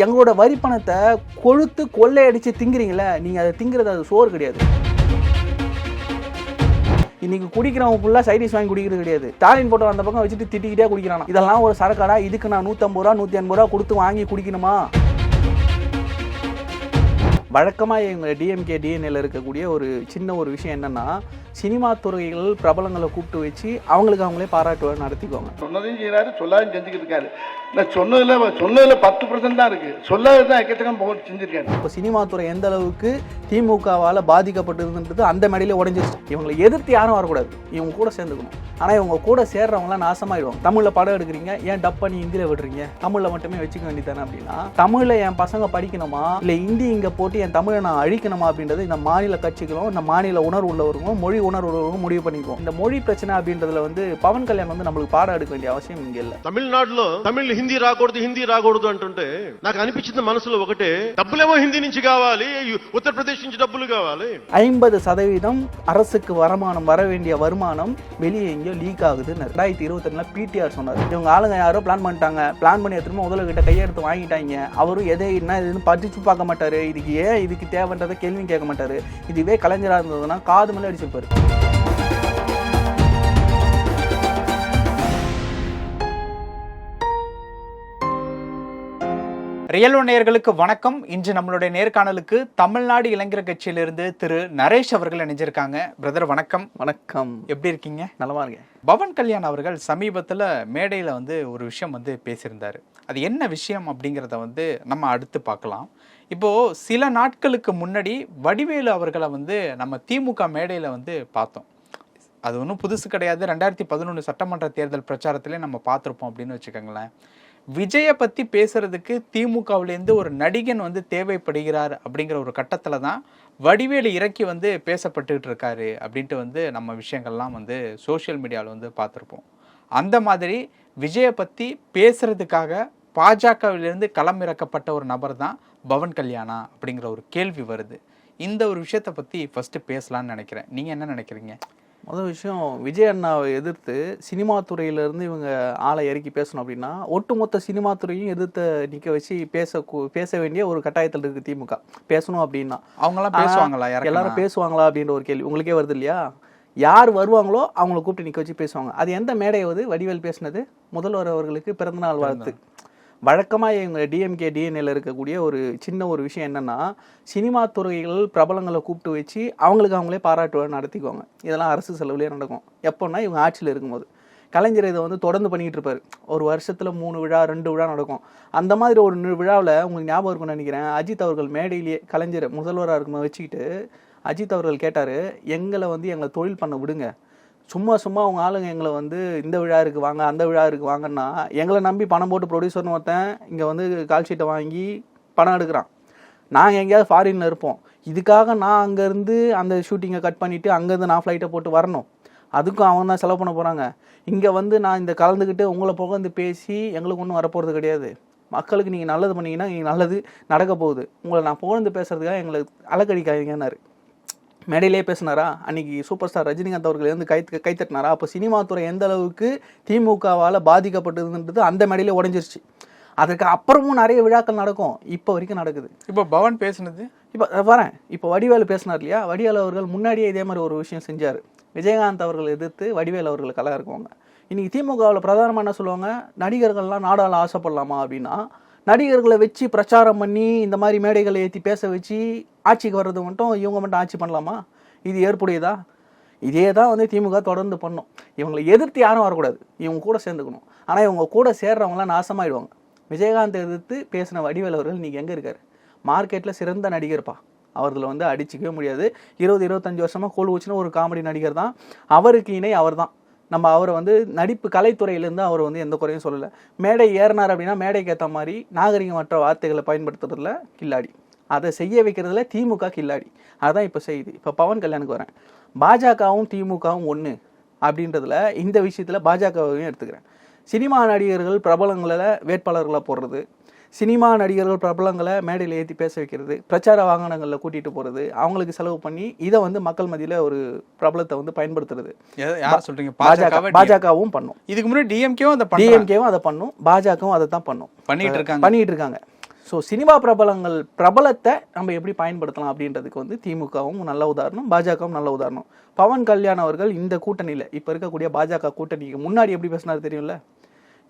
எங்களோட வரி பணத்தை கொழுத்து கொள்ளையடிச்சு திங்கிறீங்களே நீங்க அதை திங்கிறது அது சோறு கிடையாது. இன்னைக்கு குடிக்கிறவங்க ஃபுல்லாக சைடிஸ் வாங்கி குடிக்கிறது கிடையாது. ஸ்டாலின் போட்டோ அந்த பக்கம் வச்சுட்டு திட்டிக்கிட்டே குடிக்கிறானா இதெல்லாம் ஒரு சரக்காடா இதுக்கு நான் நூற்றம்பது ரூபா நூற்றி ஐம்பது ரூபா கொடுத்து வாங்கி குடிக்கணுமா? வழக்கமாக எங்கள் டிஎம்கே டிஎன்ஏல இருக்கக்கூடிய ஒரு சின்ன ஒரு விஷயம் என்னன்னா சினிமா துறைகள் பிரபலங்களை கூப்பிட்டு வச்சு அவங்களுக்கு அவங்களே பாராட்டு நடத்திக்குவாங்க சொன்னதையும் செய்யறாரு சொல்லாதையும் செஞ்சுக்கிட்டு இருக்காரு. நான் சொன்னதுல சொன்னதுல பத்து பர்சன்ட் தான் இருக்கு. சொல்லாதது தான் எக்கச்சக்கம் போட்டு செஞ்சிருக்காரு. இப்போ சினிமா துறை எந்த அளவுக்கு திமுகவால் பாதிக்கப்பட்டிருந்துன்றது அந்த மேடையில உடஞ்சிருச்சு. இவங்களை எதிர்த்து யாரும் வரக்கூடாது. இவங்க கூட சேர்ந்துக்கணும். ஆனால் இவங்க கூட சேர்றவங்களாம் நாசமாயிடுவாங்க தமிழில் படம் எடுக்கிறீங்க ஏன் டப் பண்ணி ஹிந்தியில் விடுறீங்க தமிழில் மட்டுமே வச்சுக்க வேண்டியதானே அப்படின்னா தமிழில் என் பசங்க படிக்கணுமா இல்லை ஹிந்தி இங்கே போட்டு என் தமிழை நான் அழிக்கணுமா அப்படின்றது இந்த மாநில கட்சிகளும் இந்த மாநில உணர்வு உள்ளவர்களும் மொழி உணர்வு உள்ளவர்களும் முடிவு பண்ணிக்குவோம் இந்த மொழி பிரச்சனை அப்படின்றதுல வந்து பவன் கல்யாண் வந்து நம்மளுக்கு பாடம் எடுக்க வேண்டிய அவசியம் இங்கே இல்லை తమిళనాడులో తమిళ్ హిందీ రాకూడదు హిందీ రాకూడదు అంటుంటే నాకు అనిపించింది మనసులో ఒకటే డబ్బులేమో హిందీ నుంచి కావాలి ఉత్తరప్రదేశ్ నుంచి డబ్బులు కావాలి ஐம்பது சதவீதம் அரசுக்கு வருமானம் வர வேண்டிய வருமானம் வெளியே எங்கேயோ லீக் ஆகுதுன்னு ரெண்டாயிரத்தி இருபத்தொன்னுல பிடிஆர் சொன்னார். இவங்க ஆளுங்க யாரோ பிளான் பண்ணிட்டாங்க. பிளான் பண்ணி எடுத்துட்டு முதல்ல கையெடுத்து வாங்கிட்டாங்க. அவரும் எதை என்ன இதுன்னு படிச்சு பார்க்க மாட்டார். இதுக்கு ஏன் இதுக்கு தேவைன்றதை கேள்வியும் கேட்க மாட்டார். இதுவே கலைஞராக இருந்ததுன்னா காது மேலே அடிச்சிருப்பாரு. ரியல் ஒன் நேயர்களுக்கு வணக்கம். இன்று நம்மளுடைய நேர்காணலுக்கு தமிழ்நாடு இளைஞர் கட்சியிலிருந்து திரு நரேஷ் அவர்கள் இணைஞ்சிருக்காங்க. பிரதர் வணக்கம். வணக்கம். எப்படி இருக்கீங்க? நலமா இருக்கேன். பவன் கல்யாண் அவர்கள் சமீபத்தில் மேடையில் வந்து ஒரு விஷயம் வந்து பேசியிருந்தார். அது என்ன விஷயம் அப்படிங்கிறத வந்து நம்ம அடுத்து பார்க்கலாம். இப்போது சில நாட்களுக்கு முன்னாடி வடிவேலு அவர்களை வந்து நம்ம திமுக மேடையில் வந்து பார்த்தோம். அது ஒன்றும் புதுசு கிடையாது. ரெண்டாயிரத்தி பதினொன்று சட்டமன்ற தேர்தல் பிரச்சாரத்திலே நம்ம பார்த்துருப்போம் அப்படின்னு வச்சுக்கோங்களேன். விஜயை பற்றி பேசுறதுக்கு திமுகவிலேருந்து ஒரு நடிகன் வந்து தேவைப்படுகிறார் அப்படிங்கிற ஒரு கட்டத்தில் தான் வடிவேலு இறக்கி வந்து பேசப்பட்டுக்கிட்டு இருக்காரு அப்படின்ட்டு வந்து நம்ம விஷயங்கள்லாம் வந்து சோஷியல் மீடியாவில் வந்து பார்த்துருப்போம். அந்த மாதிரி விஜயை பற்றி பேசுறதுக்காக பாஜகவிலிருந்து களமிறக்கப்பட்ட ஒரு நபர் தான் பவன் கல்யாணா அப்படிங்கிற ஒரு கேள்வி வருது. இந்த ஒரு விஷயத்தை பற்றி ஃபஸ்ட்டு பேசலாம்னு நினைக்கிறேன். நீங்கள் என்ன நினைக்கிறீங்க? முதல் விஷயம் விஜய் அண்ணாவை எதிர்த்து சினிமா துறையிலேருந்து இவங்க ஆளை இறக்கி பேசணும் அப்படின்னா ஒட்டுமொத்த சினிமா துறையும் எதிர்த்து நிற்க வச்சு பேச கூ- பேச வேண்டிய ஒரு கட்டாயத்தில் இருக்குது திமுக. பேசணும் அப்படின்னா. அவங்களாம் பேசுவாங்களா? எல்லாரும் பேசுவாங்களா அப்படின்ற ஒரு கேள்வி. உங்களுக்கே வருது இல்லையா? யார் வருவாங்களோ அவங்கள கூப்பிட்டு நிற்க வச்சு பேசுவாங்க. அது எந்த மேடையாவது வடிவேல் பேசினது? முதல்வர் அவர்களுக்கு பிறந்தநாள். வாழ்த்து. வழக்கமாக எங்கள் டிஎம்கே டிஎன்ஏல இருக்கக்கூடிய ஒரு சின்ன ஒரு விஷயம் என்னன்னா சினிமா துறைகள் பிரபலங்களை கூப்பிட்டு வச்சு அவங்களுக்கு அவங்களே பாராட்டு நடத்திக்குவாங்க. இதெல்லாம் அரசு செலவுலேயே நடக்கும். எப்போன்னா இவங்க ஆட்சியில் இருக்கும்போது. கலைஞர் இதை வந்து தொடர்ந்து பண்ணிக்கிட்டு இருப்பார். ஒரு வருஷத்தில் மூணு விழா ரெண்டு விழா நடக்கும். அந்த மாதிரி ஒரு நி- விழாவில் உங்களுக்கு ஞாபகம் இருக்கும்னு நினைக்கிறேன். அஜித் அவர்கள் மேடையிலேயே கலைஞர் முதல்வராக இருக்கும்போது வச்சுக்கிட்டு அஜித் அவர்கள் கேட்டார் எங்களை வந்து எங்களை தொழில் பண்ண விடுங்க. சும்மா சும்மா அவங்க ஆளுங்க எங்களை வந்து இந்த விழா இருக்கு வாங்க அந்த விழா இருக்கு வாங்கன்னா எங்களை நம்பி பணம் போட்டு ப்ரொடியூசர்னு ஒருத்தன் இங்கே வந்து கால் ஷீட்டை வாங்கி பணம் எடுக்கிறான். நாங்கள் எங்கேயாவது ஃபாரினில் இருப்போம். இதுக்காக நான் அங்கேருந்து அந்த ஷூட்டிங்கை கட் பண்ணிவிட்டு அங்கேருந்து நான் ஃப்ளைட்டை போட்டு வரணும். அதுக்கும் அவங்க தான் செலவு பண்ண போகிறாங்க இங்கே வந்து நான் இந்த கலந்துக்கிட்டு உங்களை புகழ்ந்து பேசி எங்களுக்கு ஒன்றும் வரப்போகிறது கிடையாது. மக்களுக்கு நீங்கள் நல்லது பண்ணீங்கன்னா நீங்கள் நல்லது நடக்க போகுது. உங்களை நான் புகழ்ந்து பேசுகிறதுக்காக எங்களை அலக்கடிக்காதீங்கன்னாரு. மேடையிலே பேசினாரா? அன்னைக்கு சூப்பர் ஸ்டார் ரஜினிகாந்த் அவர்கள் வந்து கை கைத்தட்டினாரா? அப்போ சினிமா துறை எந்த அளவுக்கு திமுகவால் பாதிக்கப்பட்டதுன்றது அந்த மேடையிலே உடஞ்சிருச்சு. அதுக்கு அப்புறமும் நிறைய விழாக்கள் நடக்கும். இப்போ வரைக்கும் நடக்குது. இப்போ பவன் பேசுனது? இப்போ வரேன். இப்போ வடிவேலு பேசினார் இல்லையா? வடிவேலு அவர்கள் முன்னாடியே இதே மாதிரி ஒரு விஷயம் செஞ்சார். விஜயகாந்த் அவர்கள் எதிர்த்து வடிவேலு அவர்கள் கலா இருக்குவாங்க இன்னைக்கு திமுகவில் பிரதானமாக என்ன சொல்லுவாங்க? நடிகர்கள்லாம் நாடாள ஆசைப்படலாமா அப்படின்னா நடிகர்களை வச்சு பிரச்சாரம் பண்ணி இந்த மாதிரி மேடைகளை ஏற்றி பேச வச்சு ஆட்சிக்கு வர்றது மட்டும் இவங்க மட்டும் ஆட்சி பண்ணலாமா? இது ஏற்புடையதா? இதே தான் வந்து திமுக தொடர்ந்து பண்ணும். இவங்களை எதிர்த்து யாரும் வரக்கூடாது. இவங்க கூட சேர்ந்துக்கணும். ஆனால் இவங்க கூட சேர்றவங்களாம் நாசமாயிடுவாங்க. விஜயகாந்த் எதிர்த்து பேசின வடிவேல் அவர்கள் நீங்கள் எங்கே இருக்காரு? மார்க்கெட்டில் சிறந்த நடிகர்ப்பா? அவர்களை வந்து அடிச்சிக்கவே முடியாது. இருபது இருபத்தஞ்சி வருஷமாக கோல் ஊச்சின ஒரு காமெடி நடிகர் தான். அவருக்கு இணை அவர் தான் நம்ம அவரை வந்து நடிப்பு கலைத்துறையிலேருந்து அவர் வந்து எந்த குறையும் சொல்லலை. மேடை ஏறினார் அப்படின்னா மேடைக்கு ஏற்ற மாதிரி நாகரிகமற்ற வார்த்தைகளை பயன்படுத்துறதுல கில்லாடி. அதை செய்ய வைக்கிறதுல திமுக கில்லாடி. அதான் இப்போ செய்யுது இப்போ பவன் கல்யாணுக்கு வரேன். பாஜகவும் திமுகவும் ஒன்று அப்படின்றதுல இந்த விஷயத்தில் பாஜகவையும் எடுத்துக்கிறேன். சினிமா நடிகர்கள் பிரபலங்களில் வேட்பாளர்களை போடுறது சினிமா நடிகர்கள் பிரபலங்களை மேடையில் ஏற்றி பேச வைக்கிறது பிரச்சார வாகனங்களில் கூட்டிகிட்டு போகிறது அவங்களுக்கு செலவு பண்ணி இதை வந்து மக்கள் மத்தியில் ஒரு பிரபலத்தை வந்து பயன்படுத்துறது. யார் சொல்றீங்க? பாஜக பாஜக பாஜகவும் பண்ணும். இதுக்கு முன்னாடி டிஎம்கேவும் அதை டிஎம்கேவும் அதை பண்ணும் பாஜகவும் அதை தான் பண்ணும். பண்ணிட்டு இருக்காங்க. பண்ணிட்டு இருக்காங்க. ஸோ சினிமா பிரபலங்கள் பிரபலத்தை நம்ம எப்படி பயன்படுத்தலாம் அப்படின்றதுக்கு வந்து திமுகவும் நல்ல உதாரணம் பாஜகவும் நல்ல உதாரணம். பவன் கல்யாண் அவர்கள் இந்த கூட்டணியில் இப்போ இருக்கக்கூடிய பாஜக கூட்டணிக்கு முன்னாடி எப்படி பேசினாரு தெரியும்ல?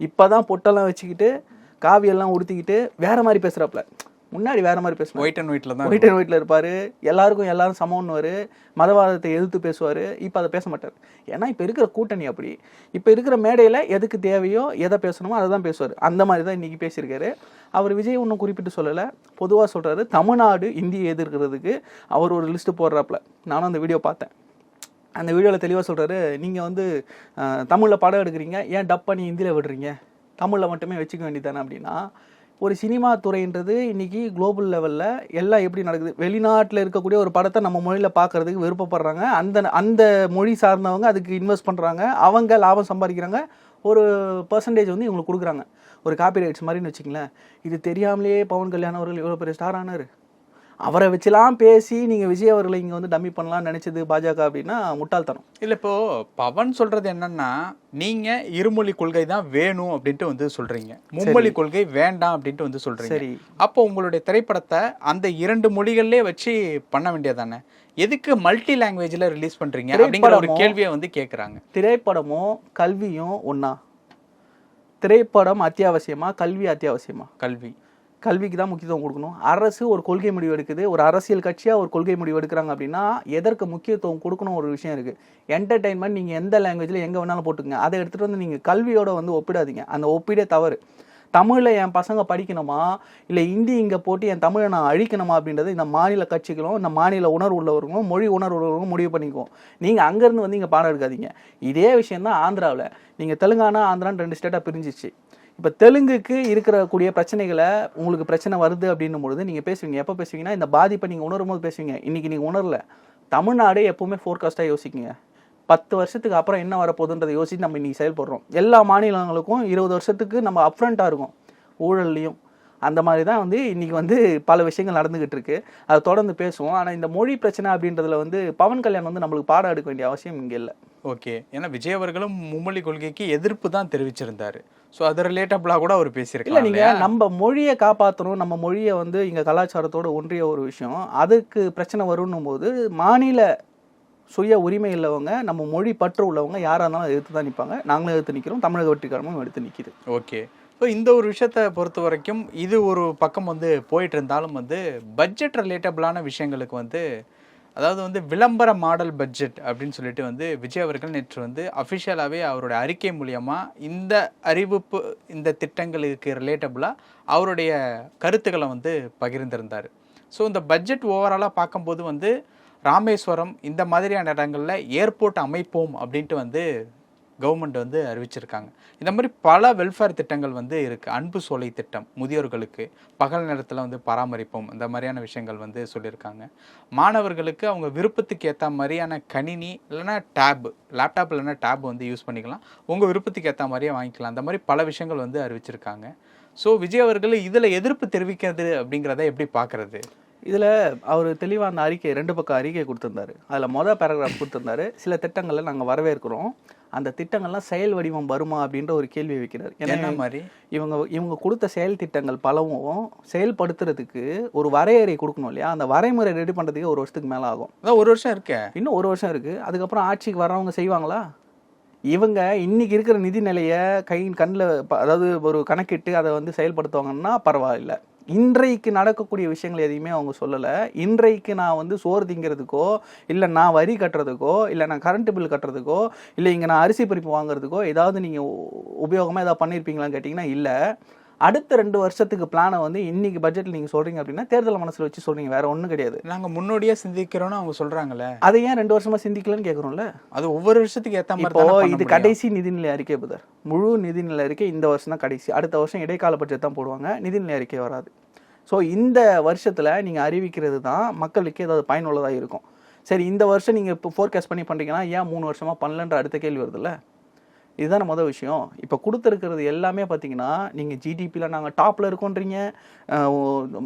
இப்போதான் பொட்டெல்லாம் வச்சுக்கிட்டு காவியெல்லாம் உடுத்திக்கிட்டு வேற மாதிரி பேசுறாப்புல. முன்னாடி வேற மாதிரி பேசுவார். ஒயிட் அண்ட் ஒயிட்ல தான் ஒயிட் அண்ட் ஒயிட்ல இருப்பாரு. எல்லாருக்கும் எல்லாரும் சமம்னுவாரு. மதவாதத்தை எதிர்த்து பேசுவாரு. இப்போ அதை பேச மாட்டார். ஏன்னா இப்போ இருக்கிற கூட்டணி அப்படி. இப்போ இருக்கிற மேடையில் எதுக்கு தேவையோ எதை பேசணுமோ அதை தான் பேசுவார். அந்த மாதிரி தான் இன்னைக்கு பேசியிருக்காரு. அவர் விஜய் ஒன்றும் குறிப்பிட்டு சொல்லலை. பொதுவாக சொல்றாரு தமிழ்நாடு இந்தியை எதிர்க்கிறதுக்கு அவர் ஒரு லிஸ்ட் போடுறாப்புல. நானும் அந்த வீடியோ பார்த்தேன். அந்த வீடியோவில் தெளிவாக சொல்றாரு நீங்கள் வந்து தமிழில் படம் எடுக்கிறீங்க. ஏன் டப் பண்ணி ஹிந்தியில் விடுறீங்க? தமிழில் மட்டுமே வச்சுக்க வேண்டியதானே அப்படின்னா ஒரு சினிமா துறைன்றது இன்னைக்கு குளோபல் லெவலில் எல்லாம் எப்படி நடக்குது? வெளிநாட்டில் இருக்கக்கூடிய ஒரு படத்தை நம்ம மொழியில் பார்க்கறதுக்கு விருப்பப்படுறாங்க. அந்த அந்த மொழி சார்ந்தவங்க அதுக்கு இன்வெஸ்ட் பண்ணுறாங்க அவங்க லாபம் சம்பாதிக்கிறாங்க. ஒரு பர்சன்டேஜ் வந்து இவங்களுக்கு கொடுக்குறாங்க. ஒரு காப்பி ரைட்ஸ் மாதிரின்னு வச்சுங்களேன் இது தெரியாமலேயே பவன் கல்யாண் அவர்கள் இவ்வளோ பெரிய ஸ்டார் ஆனார். அவரை வச்சுலாம் பேசி நீங்கள் விஜய் அவர்களை இங்கே வந்து டம்மி பண்ணலாம்னு நினச்சது பாஜக அப்படின்னா முட்டாள்தனம். இல்ல இப்போ பவன் சொல்றது என்னன்னா நீங்க இருமொழி கொள்கை தான் வேணும் அப்படின்ட்டு வந்து சொல்றீங்க. மும்மொழி கொள்கை வேண்டாம் அப்படின்ட்டு வந்து சொல்றீங்க. சரி. அப்போ உங்களுடைய திரைப்படத்தை அந்த இரண்டு மொழிகள்லயே வச்சு பண்ண வேண்டியதானே எதுக்கு மல்டி லாங்குவேஜ்ல ரிலீஸ் பண்றீங்க அப்படிங்கிற ஒரு கேள்வியை வந்து கேக்குறாங்க. திரைப்படமும் கல்வியும் ஒன்றா திரைப்படம் அத்தியாவசியமா கல்வி அத்தியாவசியமா? கல்வி. கல்விக்கு தான் முக்கியத்துவம் கொடுக்கணும். அரசு ஒரு கொள்கை முடிவு எடுக்குது. ஒரு அரசியல் கட்சியாக ஒரு கொள்கை முடிவு எடுக்கிறாங்க அப்படின்னா எதற்கு முக்கியத்துவம் கொடுக்கணும் ஒரு விஷயம் இருக்குது என்டர்டைன்மெண்ட் நீங்கள் எந்த லாங்குவேஜில் எங்கே வேணாலும் போட்டுக்கங்க. அதை எடுத்துகிட்டு வந்து நீங்கள் கல்வியோட வந்து ஒப்பிடாதீங்க. அந்த ஒப்பீடே தவறு. தமிழில் என் பசங்க படிக்கணுமா? இல்லை ஹிந்தி இங்கே போட்டு என் தமிழை நான் அழிக்கணுமா அப்படின்றது இந்த மாநில கட்சிகளும் இந்த மாநில உணர்வு உள்ளவர்களும் மொழி உணர்வு உள்ளவர்களும் முடிவு பண்ணிக்குவோம். நீங்கள் அங்கேருந்து வந்து இங்கே பாடம் எடுக்காதீங்க. இதே விஷயம் தான் ஆந்திராவில். நீங்கள் தெலுங்கானா ஆந்திரான்னு ரெண்டு ஸ்டேட்டாக பிரிஞ்சிச்சு. இப்போ தெலுங்குக்கு இருக்கக்கூடிய பிரச்சனைகளை உங்களுக்கு பிரச்சனை வருது அப்படின்னும் பொழுது நீங்கள் பேசுவீங்க. எப்போ பேசுவீங்கன்னா இந்த பாதிப்பை நீங்கள் உணரும் போது பேசுவீங்க. இன்னைக்கு நீங்கள் உணரல. தமிழ்நாடு எப்போவுமே ஃபோர்காஸ்ட்டாக யோசிக்குங்க. பத்து வருஷத்துக்கு அப்புறம் என்ன வரப்போகுதுன்றதை யோசித்து நம்ம இன்றைக்கி செயல்படுறோம். எல்லா மாநிலங்களுக்கும் இருபது வருஷத்துக்கு நம்ம அப்ரண்ட்டாக இருக்கும். ஊழல்லையும் அந்த மாதிரி தான் வந்து இன்னைக்கு வந்து பல விஷயங்கள் நடந்துகிட்டு இருக்கு. அதை தொடர்ந்து பேசுவோம். ஆனால் இந்த மொழி பிரச்சனை அப்படின்றதுல வந்து பவன் கல்யாண் வந்து நம்மளுக்கு பாடம் எடுக்க வேண்டிய அவசியம் இங்கே இல்லை. ஓகே. ஏன்னா விஜய் அவர்களும் மும்மொழி கொள்கைக்கு எதிர்ப்பு தான் தெரிவிச்சிருந்தாரு. ஸோ அது ரிலேட்டபிளா கூட அவர் இல்ல பேசியிருக்கலாம் நீங்க இல்லையா? நம்ம மொழியை காப்பாற்றணும் நம்ம மொழியை வந்து இங்க கலாச்சாரத்தோட ஒன்றிய ஒரு விஷயம். அதுக்கு பிரச்சனை வரும்னும் போது மாநில சுய உரிமை உள்ளவங்க நம்ம மொழி பற்று உள்ளவங்க யாரா இருந்தாலும் எதிர்த்து தான் நிற்பாங்க நாங்களும் எதிர்த்து நிற்கிறோம் தமிழக வெற்றிக்காரமும் எடுத்து நிற்கிது ஓகே. ஸோ இந்த ஒரு விஷயத்தை பொறுத்த வரைக்கும் இது ஒரு பக்கம் வந்து போயிட்டு இருந்தாலும் வந்து பட்ஜெட் ரிலேட்டபிளான விஷயங்களுக்கு வந்து அதாவது வந்து விளம்பர மாடல் பட்ஜெட் அப்படின்னு சொல்லிட்டு வந்து விஜய் அவர்கள் நேற்று வந்து அஃபிஷியலாகவே அவருடைய அறிக்கை மூலயமா இந்த அறிவிப்பு இந்த திட்டங்களுக்கு ரிலேட்டபிளாக அவருடைய கருத்துக்களை வந்து பகிர்ந்திருந்தார். ஸோ இந்த பட்ஜெட் ஓவராலாக பார்க்கும்போது வந்து ராமேஸ்வரம் இந்த மாதிரியான இடங்களில் ஏர்போர்ட் அமைப்போம் அப்படின்ட்டு வந்து கவர்மெண்ட் வந்து அறிவிச்சிருக்காங்க. இந்த மாதிரி பல வெல்ஃபேர் திட்டங்கள் வந்து இருக்குது அன்பு சோலை திட்டம் முதியோர்களுக்கு பகல் நேரத்தில் வந்து பராமரிப்போம் இந்த மாதிரியான விஷயங்கள் வந்து சொல்லியிருக்காங்க மாணவர்களுக்கு அவங்க விருப்பத்துக்கு ஏற்ற மாதிரியான கணினி இல்லைனா டேப் லேப்டாப் இல்லைன்னா டேப் வந்து யூஸ் பண்ணிக்கலாம். உங்கள் விருப்பத்துக்கு ஏற்ற மாதிரியே வாங்கிக்கலாம். அந்த மாதிரி பல விஷயங்கள் வந்து அறிவிச்சிருக்காங்க. ஸோ விஜய் அவர்கள் இதில் எதிர்ப்பு தெரிவிக்கிறது அப்படிங்கிறத எப்படி பார்க்குறது? இதுல அவர் தெளிவா அந்த அறிக்கை ரெண்டு பக்கம் அறிக்கை கொடுத்திருந்தாரு. அதுல மொதல் பேராகிராஃப் கொடுத்திருந்தாரு. சில திட்டங்களை நாங்க வரவேற்கிறோம். அந்த திட்டங்கள்லாம் செயல் வடிவம் வருமா அப்படின்ற ஒரு கேள்வி வைக்கிறார். என்ன மாதிரி? இவங்க இவங்க கொடுத்த செயல் திட்டங்கள் பலவும் செயல்படுத்துறதுக்கு ஒரு வரையறை கொடுக்கணும் இல்லையா? அந்த வரைமுறை ரெடி பண்றதுக்கு ஒரு வருஷத்துக்கு மேல ஆகும். ஒரு வருஷம் இருக்க. இன்னும் ஒரு வருஷம் இருக்கு. அதுக்கப்புறம் ஆட்சிக்கு வர்றவங்க செய்வாங்களா? இவங்க இன்னைக்கு இருக்கிற நிதி நிலையை கை கண்ணில் அதாவது ஒரு கணக்கிட்டு அதை வந்து செயல்படுத்துவாங்கன்னா பரவாயில்ல. இன்றைக்கு நடக்கக்கூடிய விஷயங்கள் எதையுமே அவங்க சொல்லலை. இன்றைக்கு நான் வந்து சோறு திங்கிறதுக்கோ இல்லை நான் வரி கட்டுறதுக்கோ இல்லை நான் கரண்ட் பில் கட்டுறதுக்கோ இல்லை இங்கே நான் அரிசி பறிப்பு வாங்குறதுக்கோ ஏதாவது நீங்கள் உபயோகமாக ஏதாவது பண்ணியிருப்பீங்களான்னு கேட்டிங்கன்னா இல்லை. அடுத்த ரெண்டு வருஷத்துக்கு பிளானை வந்து இன்னைக்கு பட்ஜெட்டில் நீங்கள் சொல்கிறீங்க அப்படின்னா தேர்தல் மனசில் வச்சு சொல்கிறீங்க வேற ஒன்றும் கிடையாது. நாங்க முன்னோடியா சிந்திக்கிறோம்னு அவங்க சொல்றாங்களே அதை ஏன் ரெண்டு வருஷமா சிந்திக்கலன்னு கேட்குறோம்ல அது ஒவ்வொரு வருஷத்துக்கு ஏத்த மாதிரி இப்போ இது. கடைசி நிதிநிலை அறிக்கை புதர். முழு நிதிநிலை அறிக்கை இந்த வருஷம் தான் கடைசி. அடுத்த வருஷம் இடைக்கால பட்ஜெட் தான் போடுவாங்க நிதிநிலை அறிக்கை வராது. ஸோ இந்த வருஷத்துல நீங்க அறிவிக்கிறது தான் மக்களுக்கு ஏதாவது பயனுள்ளதாக இருக்கும். சரி இந்த வருஷம் நீங்க இப்போ ஃபோர்காஸ்ட் பண்ணி பண்றீங்கன்னா ஏன் மூணு வருஷமா பண்ணலன்ற அடுத்த கேள்வி வருதுல்ல? இதுதான் மொதல் விஷயம். இப்போ கொடுத்துருக்கிறது எல்லாமே பார்த்தீங்கன்னா நீங்கள் ஜிடிபியில் நாங்கள் டாப்பில் இருக்கோன்றீங்க.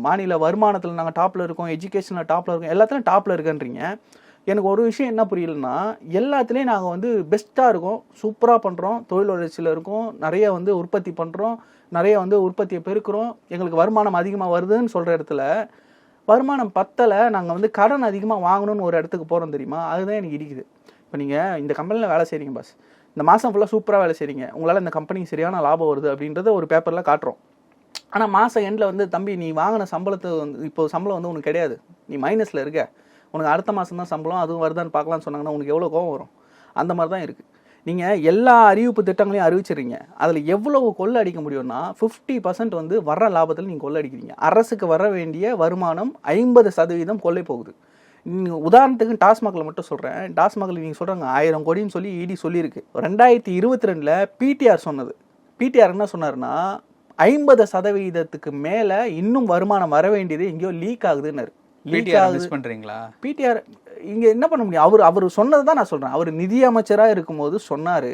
மாநில வருமானத்தில் நாங்கள் டாப்பில் இருக்கோம் எஜுகேஷனில் டாப்பில் இருக்கோம் எல்லாத்துலையும் டாப்பில் இருக்கன்றீங்க. எனக்கு ஒரு விஷயம் என்ன புரியலன்னா எல்லாத்துலேயும் நாங்கள் வந்து பெஸ்ட்டாக இருக்கோம் சூப்பராக பண்ணுறோம் தொழில் வளர்ச்சியில் இருக்கோம் நிறைய வந்து உற்பத்தி பண்ணுறோம் நிறைய வந்து உற்பத்தியை பெருக்கிறோம் எங்களுக்கு வருமானம் அதிகமாக வருதுன்னு சொல்கிற இடத்துல வருமானம் பத்தலை நாங்கள் வந்து கடன் அதிகமாக வாங்கணும்னு ஒரு இடத்துக்கு போகிறோம் தெரியுமா? அதுதான் எனக்கு இடிக்குது. இப்போ நீங்கள் இந்த கம்பெனியில் வேலை செய்கிறீங்க பாஸ் இந்த மாதம் ஃபுல்லாக சூப்பராக வேலை செய்கிறீங்க உங்களால் இந்த கம்பெனிக்கு சரியான லாபம் வருது அப்படின்றத ஒரு பேப்பரில் காட்டுறோம். ஆனால் மாதம் எண்டில் வந்து தம்பி நீ வாங்கின சம்பளத்தை வந்து இப்போ சம்பளம் வந்து உனக்கு கிடையாது. நீ மைனஸில் இருக்க. உனக்கு அடுத்த மாதம் தான் சம்பளம் அதுவும் வருதான்னு பார்க்கலான்னு சொன்னாங்கன்னா உனக்கு எவ்வளோ கோவம் வரும்? அந்த மாதிரி தான் இருக்குது நீங்கள் எல்லா அறிவிப்பு திட்டங்களையும் அறிவிச்சிடுறீங்க. அதில் எவ்வளவு கொள்ளை அடிக்க முடியும்னா ஃபிஃப்டி பர்சன்ட் வந்து வர்ற லாபத்தில் நீங்கள் கொள்ளை அடிக்கிறீங்க. அரசுக்கு வர வேண்டிய வருமானம் ஐம்பது சதவீதம் கொள்ளை போகுது. உதாரணத்துக்கு டாஸ்மாகில் மட்டும் சொல்கிறேன் டாஸ்மாகில் நீங்கள் சொல்கிறாங்க ஆயிரம் கோடின்னு சொல்லி இடி சொல்லியிருக்கு. ரெண்டாயிரத்தி இருபத்தி ரெண்டில் பிடிஆர் சொன்னது. பிடிஆர் என்ன சொன்னார்னா ஐம்பது சதவீதத்துக்கு மேலே இன்னும் வருமானம் வர வேண்டியது எங்கேயோ லீக் ஆகுதுன்னாரு. பிடிஆர் மிஸ் பண்றீங்களா? பிடிஆர் இங்கே என்ன பண்ண முடியும்? அவர் அவர் சொன்னது தான் நான் சொல்கிறேன் அவர் நிதி அமைச்சராக இருக்கும்போது சொன்னார்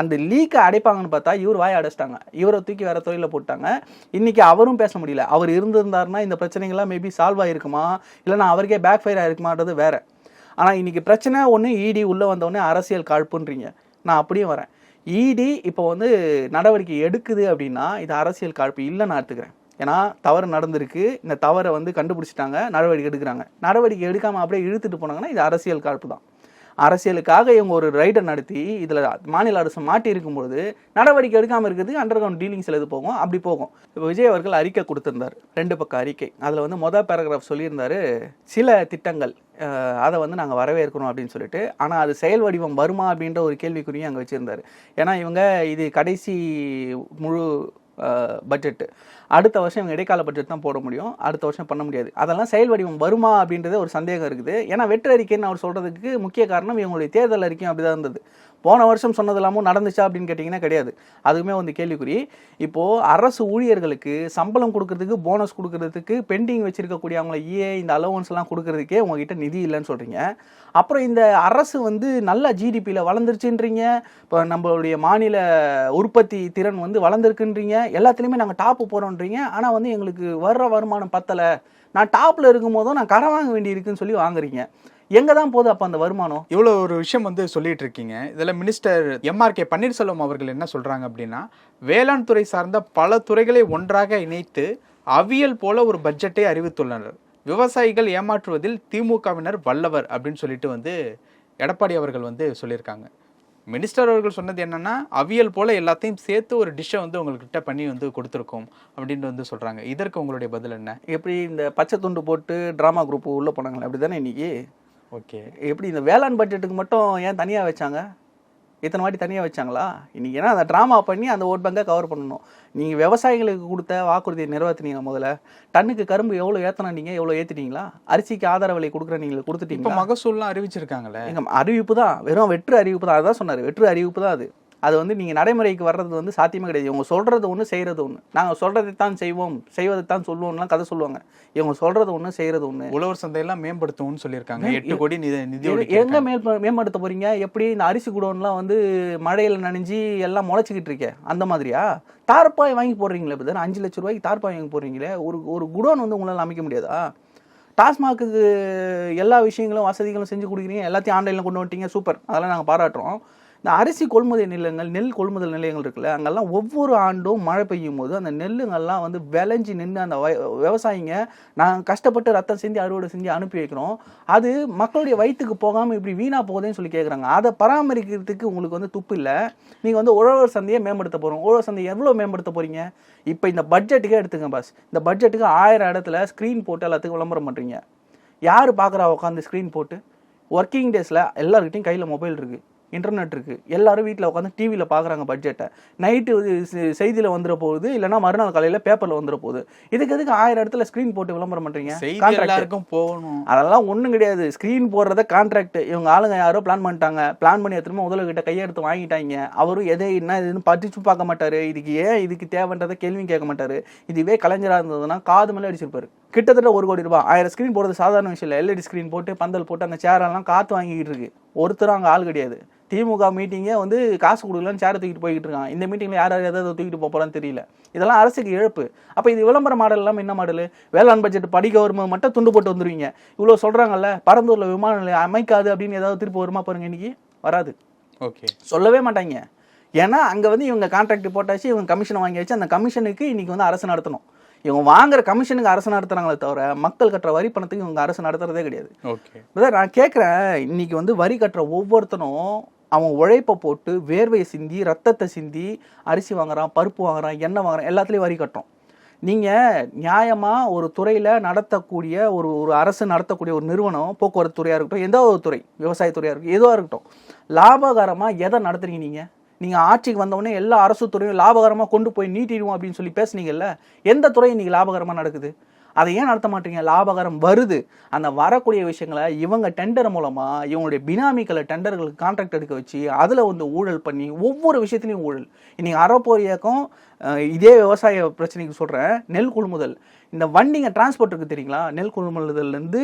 அந்த லீக்கை அடைப்பாங்கன்னு பார்த்தா இவர் வாய் அடைச்சிட்டாங்க. இவரை தூக்கி வேற தொழிலில் போட்டாங்க. இன்னைக்கு அவரும் பேச முடியல. அவர் இருந்திருந்தாருன்னா இந்த பிரச்சனைகள்லாம் மேபி சால்வ் ஆகிருக்குமா இல்லைன்னா அவருக்கே பேக் ஃபயர் ஆயிருக்குமான்றது வேற. ஆனால் இன்னைக்கு பிரச்சனை ஒன்று இடி உள்ளே வந்தோடனே அரசியல் காழ்ப்புன்றீங்க நான் அப்படியே வரேன். இடி இப்போ வந்து நடவடிக்கை எடுக்குது அப்படின்னா இது அரசியல் காழ்ப்பு இல்லை நான் எடுத்துக்கிறேன். ஏன்னா தவறு நடந்திருக்கு. இந்த தவறை வந்து கண்டுபிடிச்சிட்டாங்க. நடவடிக்கை எடுக்கிறாங்க. நடவடிக்கை எடுக்காமல் அப்படியே இழுத்துட்டு போனாங்கன்னா இது அரசியல் காழ்ப்பு தான். அரசியலுக்காக இவங்க ஒரு ரைடை நடத்தி இதில் மாநில அரசு மாட்டி இருக்கும்பொழுது நடவடிக்கை எடுக்காமல் இருக்கிறதுக்கு அண்டர் கிரவுண்ட் டீலிங்ஸில் இது போகும். அப்படி போகும். இப்போ விஜய் அவர்கள் அறிக்கை கொடுத்துருந்தார். ரெண்டு பக்கம் அறிக்கை. அதில் வந்து மொதல் பேராகிராஃப் சொல்லியிருந்தாரு சில திட்டங்கள் அதை வந்து நாங்கள் வரவேற்கிறோம் அப்படின்னு சொல்லிட்டு. ஆனால் அது செயல் வடிவம் வருமா அப்படின்ற ஒரு கேள்விக்குறியும் அங்கே வச்சுருந்தாரு. ஏன்னா இவங்க இது கடைசி முழு பட்ஜெட்டு அடுத்த வருஷம் இவங்க இடைக்கால பட்ஜெட் தான் போட முடியும். அடுத்த வருஷம் பண்ண முடியாது. அதெல்லாம் செயல் வடிவம் வருமா அப்படின்றது ஒரு சந்தேகம் இருக்குது. ஏன்னா வெற்று அறிக்கைன்னு அவர் சொல்கிறதுக்கு முக்கிய காரணம் இவங்களுடைய தேர்தல் அறிக்கையும் அப்படி தான் இருந்தது. போன வருஷம் சொன்னது இல்லாமல் நடந்துச்சா அப்படின்னு கேட்டிங்கன்னா கிடையாது. அதுவுமே வந்து கேள்விக்குறி. இப்போது அரசு ஊழியர்களுக்கு சம்பளம் கொடுக்கறதுக்கு போனஸ் கொடுக்கறதுக்கு பெண்டிங் வச்சுருக்கக்கூடிய அவங்கள ஏ இந்த அலோவன்ஸ்லாம் கொடுக்கறதுக்கே உங்ககிட்ட நிதி இல்லைன்னு சொல்கிறீங்க அப்புறம் இந்த அரசு வந்து நல்ல ஜிடிபியில் வளர்ந்துருச்சுன்றீங்க. இப்போ நம்மளுடைய மாநில உற்பத்தி திறன் வந்து வளர்ந்துருக்குன்றீங்க. எல்லாத்துலேயுமே நாங்கள் டாப்பு போகிறோன்றீங்க ஆனால் வந்து எங்களுக்கு வர்ற வருமானம் பத்தலை. நான் டாப்பில் இருக்கும் போதும் நான் கடன் வாங்க வேண்டி இருக்குன்னு சொல்லி வாங்குறீங்க. எங்கே தான் போகுது அப்போ அந்த வருமானம்? இவ்வளோ ஒரு விஷயம் வந்து சொல்லிட்டு இருக்கீங்க. இதில் மினிஸ்டர் எம்ஆர்கே பன்னீர்செல்வம் அவர்கள் என்ன சொல்றாங்க அப்படின்னா வேளாண் துறை சார்ந்த பல துறைகளை ஒன்றாக இணைத்து அவியல் போல ஒரு பட்ஜெட்டை அறிவித்துள்ளனர். விவசாயிகள் ஏமாற்றுவதில் திமுகவினர் வல்லவர் அப்படின்னு சொல்லிட்டு வந்து எடப்பாடி அவர்கள் வந்து சொல்லியிருக்காங்க. மினிஸ்டர் அவர்கள் சொன்னது என்னன்னா அவியல் போல எல்லாத்தையும் சேர்த்து ஒரு டிஷ்ஷை வந்து உங்கள்கிட்ட பண்ணி வந்து கொடுத்துருக்கோம் அப்படின்னு வந்து சொல்றாங்க. இதற்கு உங்களுடைய பதில் என்ன? எப்படி இந்த பச்சை துண்டு போட்டு ட்ராமா குரூப் உள்ளே போனாங்களே அப்படி தானே இன்னைக்கு? ஓகே. எப்படி இந்த வேளாண் பட்ஜெட்டுக்கு மட்டும் ஏன் தனியாக வச்சாங்க? இத்தனை வாட்டி தனியாக வச்சாங்களா? இன்னைக்கு ஏன்னா அந்த ட்ராமா பண்ணி அந்த ஓட் பேங்கை கவர் பண்ணணும். நீங்கள் விவசாயிகளுக்கு கொடுத்த வாக்குறுதியை நிறைவேற்றினீங்க முதல்ல. டன்னுக்கு கரும்பு எவ்வளோ ஏற்றினீங்க எவ்வளோ ஏற்றிட்டீங்களா அரிசிக்கு ஆதார விலை கொடுக்குற நீங்கள் இப்போ கொடுத்துட்டீங்க மகசூல்லாம் அறிவிச்சிருக்காங்களே. எங்க அறிவிப்பு தான். வெறும் வெற்று அறிவிப்பு தான். அதான் சொன்னார். வெற்று அறிவிப்பு தான் அது. அது வந்து நீங்கள் நடைமுறைக்கு வர்றது வந்து சாத்தியமே கிடையாது. இவங்க சொல்கிறது ஒன்று செய்கிறது ஒன்று நாங்கள் சொல்கிறதை தான் செய்வோம் செய்வதை தான் சொல்லுவோம்லாம் கதை சொல்லுவாங்க. இவங்க சொல்கிறது ஒன்று செய்கிறது ஒன்று உழவர் சந்தையெல்லாம் மேம்படுத்துவோம்னு சொல்லியிருக்காங்க. எட்டு கோடி நிதி நிதி எங்க- மேல் மேம்படுத்த போறீங்க? எப்படி இந்த அரிசி குடோன்லாம் வந்து மழையில நனைஞ்சு எல்லாம் முளைச்சிக்கிட்டு இருக்கே? அந்த மாதிரியா? தார்பாய் வாங்கி போடுறீங்களே பிரதர் அஞ்சு லட்ச ரூபாய்க்கு தார்பாய் வாங்கி போடுறீங்களே? ஒரு ஒரு குடோன் வந்து உங்களால் அமைக்க முடியாதா? டாஸ்மாக்கு எல்லா விஷயங்களும் வசதிகளும் செஞ்சு கொடுக்குறீங்க. எல்லாத்தையும் ஆன்லைனில் கொண்டு வந்துட்டீங்க. சூப்பர். அதெல்லாம் நாங்கள் பாராட்டுறோம். இந்த அரிசி கொள்முதல் நிலையங்கள் நெல் கொள்முதல் நிலையங்கள் இருக்குல்ல அங்கெல்லாம் ஒவ்வொரு ஆண்டும் மழை பெய்யும் போது அந்த நெல்லுங்கள்லாம் வந்து விளைஞ்சி நின்று அந்த வய- விவசாயிங்க நாங்கள் கஷ்டப்பட்டு ரத்தம் செஞ்சு அறுவடை செஞ்சு அனுப்பி வைக்கிறோம். அது மக்களுடைய வயிற்றுக்கு போகாமல் இப்படி வீணாக போகுதுன்னு சொல்லி கேட்குறாங்க அதை பராமரிக்கிறதுக்கு உங்களுக்கு வந்து துப்பு இல்லை. நீங்கள் வந்து உழவர் சந்தையை மேம்படுத்த போகிறோம் உழவர் சந்தையை எவ்வளோ மேம்படுத்த போகிறீங்க இப்போ இந்த பட்ஜெட்டுக்கே எடுத்துங்க பாஸ் இந்த பட்ஜெட்டுக்கு ஆயிரம் இடத்துல ஸ்க்ரீன் போட்டு எல்லாத்துக்கும் விளம்பரம் பண்ணுறீங்க யார் பார்க்குறா உட்காந்து ஸ்க்ரீன் போட்டு? ஒர்க்கிங் டேஸில் எல்லாருக்கிட்டையும் கையில் மொபைல் இருக்குது இன்டர்நெட் இருக்குது எல்லாரும் வீட்டில் உட்காந்து டிவியில் பார்க்குறாங்க பட்ஜெட்டை நைட்டு செய்தியில் வந்துட போகுது இல்லைன்னா மறுநாள் காலையில் பேப்பரில் வந்துட போகுது. இதுக்கு எதுக்கு ஆயிரம் இடத்துல ஸ்க்ரீன் போட்டு விளம்பரம் பண்ணுறீங்க. எல்லாருக்கும் போகணும். அதெல்லாம் ஒன்றும் கிடையாது. ஸ்க்ரீன் போடுறத கான்ட்ராக்ட் இவங்க ஆளுங்க யாரோ பிளான் பண்ணிட்டாங்க. பிளான் பண்ணி திரும்ப முதல்கிட்ட கையெடுத்து வாங்கிட்டாங்க. அவரும் எதை என்ன இதுன்னு படிச்சு பார்க்க மாட்டாரு. இதுக்கு ஏன் இதுக்கு தேவைன்றதை கேள்வியும் கேட்க மாட்டாரு. இதுவே கலைஞராக இருந்ததுன்னா காது மேலே அடிச்சிருப்பாரு. கிட்டத்தட்ட ஒரு கோடி ரூபாய். ஆயிரம் ஸ்க்ரீன் போடுறது சாதாரண விஷயம் இல்லை. எல்இடி ஸ்க்ரீன் போட்டு பந்தல் போட்டு அந்த சேரெல்லாம் காற்று வாங்கிக்கிட்டு இருக்கு. ஒருத்தரும் அங்கே ஆள் கிடையாது. திமுக மீட்டிங்கே வந்து காசு கொடுக்கலன்னு சேரை தூக்கிட்டு போய்கிட்டு இருக்கான். இந்த மீட்டிங்கில் யார் யார் எதாவது தூக்கிட்டு போக போகிறான்னு தெரியல. இதெல்லாம் அரசுக்கு இழப்பு. அப்போ இது விளம்பர மாடல் எல்லாம் என்ன மாடல் வேளாண் பட்ஜெட் படிக்க வரும்போது மட்டும் துண்டு போட்டு வந்துருவீங்க. இவ்வளோ சொல்கிறாங்கல்ல பரந்தூரில் விமான நிலையம் அமைக்காது அப்படின்னு ஏதாவது திருப்பி வருமா பாருங்க இன்னைக்கு? வராது. ஓகே. சொல்லவே மாட்டாங்க. ஏன்னா அங்கே வந்து இவங்க கான்ட்ராக்ட் போட்டாச்சு இவங்க கமிஷன் வாங்கியாச்சு. அந்த கமிஷனுக்கு இன்னைக்கு வந்து அரசு நடத்தணும். இவங்க வாங்குற கமிஷனுக்கு அரசு நடத்துறாங்களே தவிர மக்கள் கட்டுற வரி பணத்துக்கு இவங்க அரசு நடத்துறதே கிடையாது. ஓகே. நான் கேட்குறேன் இன்னைக்கு வந்து வரி கட்டுற ஒவ்வொருத்தனும் அவன் உழைப்பை போட்டு வேர்வையை சிந்தி ரத்தத்தை சிந்தி அரிசி வாங்குறான் பருப்பு வாங்குறான் எண்ணெய் வாங்குறான் எல்லாத்துலேயும் வரி கட்டுறோம். நீங்கள் நியாயமாக ஒரு துறையில் நடத்தக்கூடிய ஒரு ஒரு அரசு நடத்தக்கூடிய ஒரு நிறுவனம் போக்குவரத்து துறையாக இருக்கட்டும் எந்த ஒரு துறை விவசாயத்துறையாக இருக்கட்டும் எதுவாக இருக்கட்டும் லாபகரமாக எதை நடத்துறீங்க நீங்கள் நீங்கள் ஆட்சிக்கு வந்தவொடனே எல்லா அரசு துறையும் லாபகரமாக கொண்டு போய் நீட்டிடுவோம் அப்படின்னு சொல்லி பேசுனீங்கல்ல எந்த துறை இன்னைக்கு லாபகரமாக நடக்குது? அதை ஏன் நடத்த மாட்டீங்க? லாபகரம் வருது. அந்த வரக்கூடிய விஷயங்களை இவங்க டெண்டர் மூலமாக இவங்களுடைய பினாமிக்களை டெண்டர்களுக்கு கான்ட்ராக்ட் எடுக்க வச்சு அதில் வந்து ஊழல் பண்ணி ஒவ்வொரு விஷயத்துலையும் ஊழல். இன்றைக்கி அறப்போர் இயக்கம் இதே விவசாய பிரச்சனைக்கு சொல்கிறேன் நெல் கொள்முதல். இந்த வண்டிங்க டிரான்ஸ்போர்ட் இருக்குது தெரியுங்களா? நெல் கொள்முதல்லேருந்து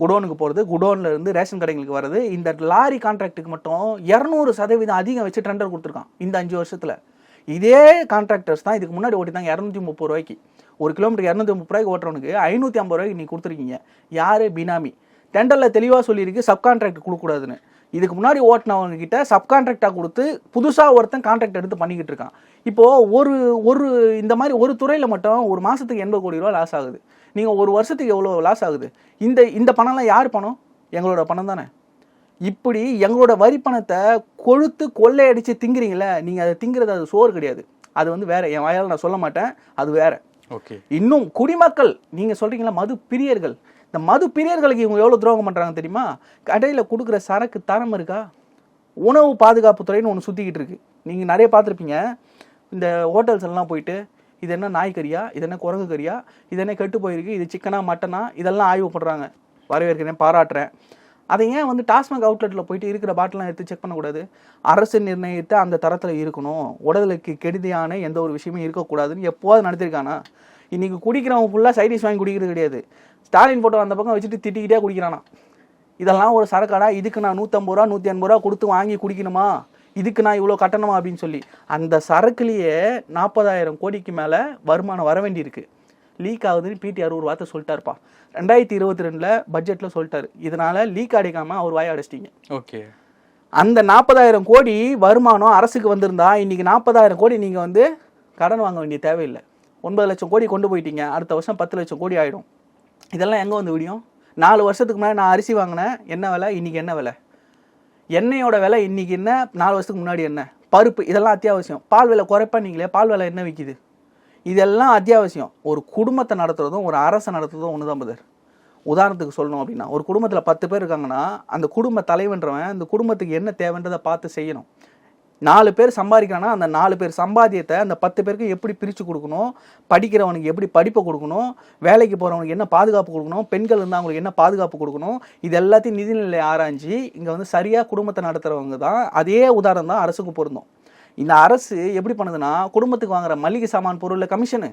குடோனுக்கு போகிறது குடோன்லேருந்து ரேஷன் கடைகளுக்கு வர்றது. இந்த லாரி கான்ட்ராக்ட்டுக்கு மட்டும் இரநூறு சதவீதம் அதிகம் வச்சு டெண்டர் கொடுத்துருக்கான் இந்த அஞ்சு வருஷத்தில். இதே கான்ட்ராக்டர்ஸ் தான் இதுக்கு முன்னாடி ஓட்டினாங்க இரநூத்தி முப்பது ரூபாய்க்கு. ஒரு கிலோமீட்டர் இரநூத்தி முப்பது ரூபாய்க்கு ஓட்டுறவனுக்கு ஐநூற்றி ஐம்பது ரூபாய்க்கு நீ கொடுத்துருக்கீங்க. யார்? பினாமி. டெண்டரில் தெளிவாக சொல்லியிருக்கு சப்கான்ட்ராக்ட் கொடுக்கூடாதுன்னு இதுக்கு முன்னாடி ஓட்டினவங்க சப்கான்ட்ராக்டாக கொடுத்து புதுசாக ஒருத்தன் கான்ட்ராக்ட் எடுத்து பண்ணிக்கிட்டு இருக்கான். இப்போது ஒரு ஒரு இந்த மாதிரி ஒரு துறையில் மட்டும் ஒரு மாதத்துக்கு எண்பது கோடி ரூபா லாஸ் ஆகுது. நீங்கள் ஒரு வருஷத்துக்கு எவ்வளோ லாஸ் ஆகுது? இந்த இந்த பணம்லாம் யார் பணம்? எங்களோட பணம் தானே. இப்படி எங்களோட வரி பணத்தை கொழுத்து கொள்ளையடித்து திங்குறீங்களே நீங்கள் அதை திங்கிறது அது சோறு கிடையாது. அது வந்து வேறு. என் வாயால் நான் சொல்ல மாட்டேன். அது வேறு. ஓகே. இன்னும் குடிமக்கள் நீங்க சொல்றீங்களா மது பிரியர்கள். இந்த மது பிரியர்களுக்கு இவங்க எவ்வளவு துரோகம் பண்றாங்க தெரியுமா? கடையில கொடுக்குற சரக்கு தரம் இருக்கா? உணவு பாதுகாப்பு துறைன்னு ஒன்று சுற்றிக்கிட்டு இருக்கு. நீங்கள் நிறைய பார்த்துருப்பீங்க. இந்த ஹோட்டல்ஸ் எல்லாம் போயிட்டு இது என்ன நாய்க்கறியா? இது என்ன குரங்கு கறியா? இது என்ன கெட்டு போயிருக்கு? இது சிக்கனா மட்டனா? இதெல்லாம் ஆய்வு பண்ணுறாங்க வரவேற்கிறேன் பாராட்டுறேன். அதை ஏன் வந்து டாஸ்மாக் அவுட்லெட்டில் போயிட்டு இருக்கிற பாட்டிலாம் எடுத்து செக் பண்ணக்கூடாது? அரசு நிர்ணயித்த அந்த தரத்தில் இருக்கணும். உடலுக்கு கெடுதியான எந்த ஒரு விஷயமும் இருக்கக்கூடாதுன்னு எப்போது நடத்திருக்கானா? இன்றைக்கி குடிக்கிறவன் ஃபுல்லாக சைடிஷ் வாங்கி குடிக்கிறது கிடையாது. ஸ்டாலின் போட்டோ அந்த பக்கம் வச்சுட்டு திட்டிக்கிட்டே குடிக்கிறானா இதெல்லாம் ஒரு சரக்காடா? இதுக்கு நான் நூற்றம்பது ரூபா நூற்றி ஐம்பது ரூபா கொடுத்து வாங்கி குடிக்கணுமா? இதுக்கு நான் இவ்வளோ கட்டணமா அப்படின்னு சொல்லி. அந்த சரக்குலேயே நாற்பதாயிரம் கோடிக்கு மேலே வருமானம் வர வேண்டியிருக்கு. லீக் ஆகுதுன்னு பிடிஆர் ஒரு வார்த்தை சொல்லிட்டாருப்பா. ரெண்டாயிரத்தி இருபத்தி ரெண்டில் பட்ஜெட்டில் சொல்லிட்டாரு. இதனால லீக் அடிக்காமல் அவர் வாய அடைச்சிட்டிங்க. ஓகே. அந்த நாற்பதாயிரம் கோடி வருமானம் அரசுக்கு வந்திருந்தா இன்னைக்கு நாற்பதாயிரம் கோடி நீங்கள் வந்து கடன் வாங்க வேண்டிய தேவையில்லை. ஒன்பது லட்சம் கோடி கொண்டு போயிட்டீங்க. அடுத்த வருஷம் பத்து லட்சம் கோடி ஆயிடும். இதெல்லாம் எங்கே வந்து விடியும்? நாலு வருஷத்துக்கு முன்னாடி நான் அரிசி வாங்கினேன். என்ன விலை? இன்னைக்கு என்ன விலை? எண்ணெயோட விலை இன்னைக்கு என்ன? நாலு வருஷத்துக்கு முன்னாடி என்ன? பருப்பு இதெல்லாம் அத்தியாவசியம். பால் விலை குறைப்பா நீங்களே? பால் விலை என்ன விற்கிது இதெல்லாம் அத்தியாவசியம். ஒரு குடும்பத்தை நடத்துகிறதும் ஒரு அரசை நடத்துறதும் ஒன்று தான் பதர் உதாரணத்துக்கு சொல்லணும் அப்படின்னா ஒரு குடும்பத்தில் பத்து பேர் இருக்காங்கன்னா அந்த குடும்ப தலைவன்றவன் அந்த குடும்பத்துக்கு என்ன தேவைன்றதை பார்த்து செய்யணும். நாலு பேர் சம்பாதிக்கிறான்னா அந்த நாலு பேர் சம்பாத்தியத்தை அந்த பத்து பேருக்கு எப்படி பிரித்து கொடுக்கணும்? படிக்கிறவனுக்கு எப்படி படிப்பை கொடுக்கணும்? வேலைக்கு போகிறவனுக்கு என்ன பாதுகாப்பு கொடுக்கணும்? பெண்கள் இருந்தால் அவங்களுக்கு என்ன பாதுகாப்பு கொடுக்கணும்? இது எல்லாத்தையும் நிதிநிலை ஆராய்ஞ்சு இங்கே வந்து சரியாக குடும்பத்தை நடத்துகிறவங்க தான். அதே உதாரணம் தான் அரசுக்கு பொருந்தும். இந்த அரசு எப்படி பண்ணுதுன்னா குடும்பத்துக்கு வாங்குற மளிகை சாமான் பொருளில் கமிஷனு.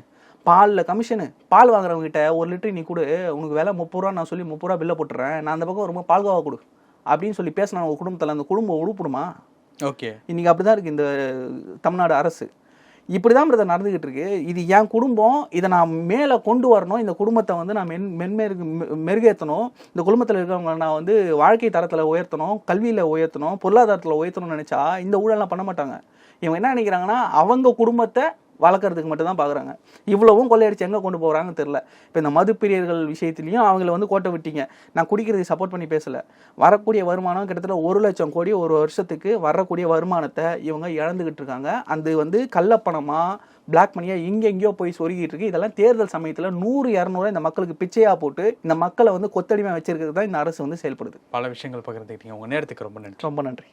பாலில் கமிஷனு. பால் வாங்குறவங்க கிட்ட ஒரு லிட்டர் நீ கொடு உனக்கு விலை முப்பது ரூபா நான் சொல்லி முப்பது ரூபா பில்லை போட்டுறேன். நான் அந்த பக்கம் ரொம்ப பால்கோவா கொடு அப்படின்னு சொல்லி பேசினா ஒரு குடும்பத்தில் அந்த குடும்பம் உருப்படுமா ஓகே. இன்னைக்கு அப்படிதான் இருக்கு இந்த தமிழ்நாடு அரசு. இப்படிதான் பிரதர் நடந்துகிட்டு இருக்கு. இது என் குடும்பம் இதை நான் மேலே கொண்டு வரணும். இந்த குடும்பத்தை வந்து நான் மென் மென்மேற்கு மெருகேற்றணும் இந்த குடும்பத்தில் இருக்கிறவங்க நான் வந்து வாழ்க்கை தரத்தில் உயர்த்தணும் கல்வியில் உயர்த்தணும் பொருளாதாரத்தில் உயர்த்தணும்னு நினச்சா இந்த ஊழல்லாம் பண்ண மாட்டாங்க. இவங்க என்ன நினைக்கிறாங்கன்னா அவங்க குடும்பத்தை வளர்க்குறதுக்கு மட்டும் தான் பார்க்குறாங்க இவ்வளவும் கொள்ளையடிச்சு எங்கே கொண்டு போகிறாங்கன்னு தெரில இப்போ இந்த மது பிரியர்கள் விஷயத்துலையும் அவங்கள வந்து கோட்டை விட்டீங்க. நான் குடிக்கிறதுக்கு சப்போர்ட் பண்ணி பேசல. வரக்கூடிய வருமானம் கிட்டத்தட்ட ஒரு லட்சம் கோடி ஒரு வருஷத்துக்கு வரக்கூடிய வருமானத்தை இவங்க இழந்துகிட்டு இருக்காங்க. அது வந்து கள்ளப்பணமாக பிளாக் மணியாக எங்கெங்கேயோ போய் சொருகிட்டு இருக்கு. இதெல்லாம் தேர்தல் சமயத்தில் நூறு இரநூறு இந்த மக்களுக்கு பிச்சையாக போட்டு இந்த மக்களை வந்து கொத்தடிமை வச்சிருக்கிறது தான் இந்த அரசு வந்து செயல்படுது. பல விஷயங்கள் பகிர்ந்துக்கிட்டீங்க உங்க நேரத்துக்கு ரொம்ப நன்றி. ரொம்ப நன்றி.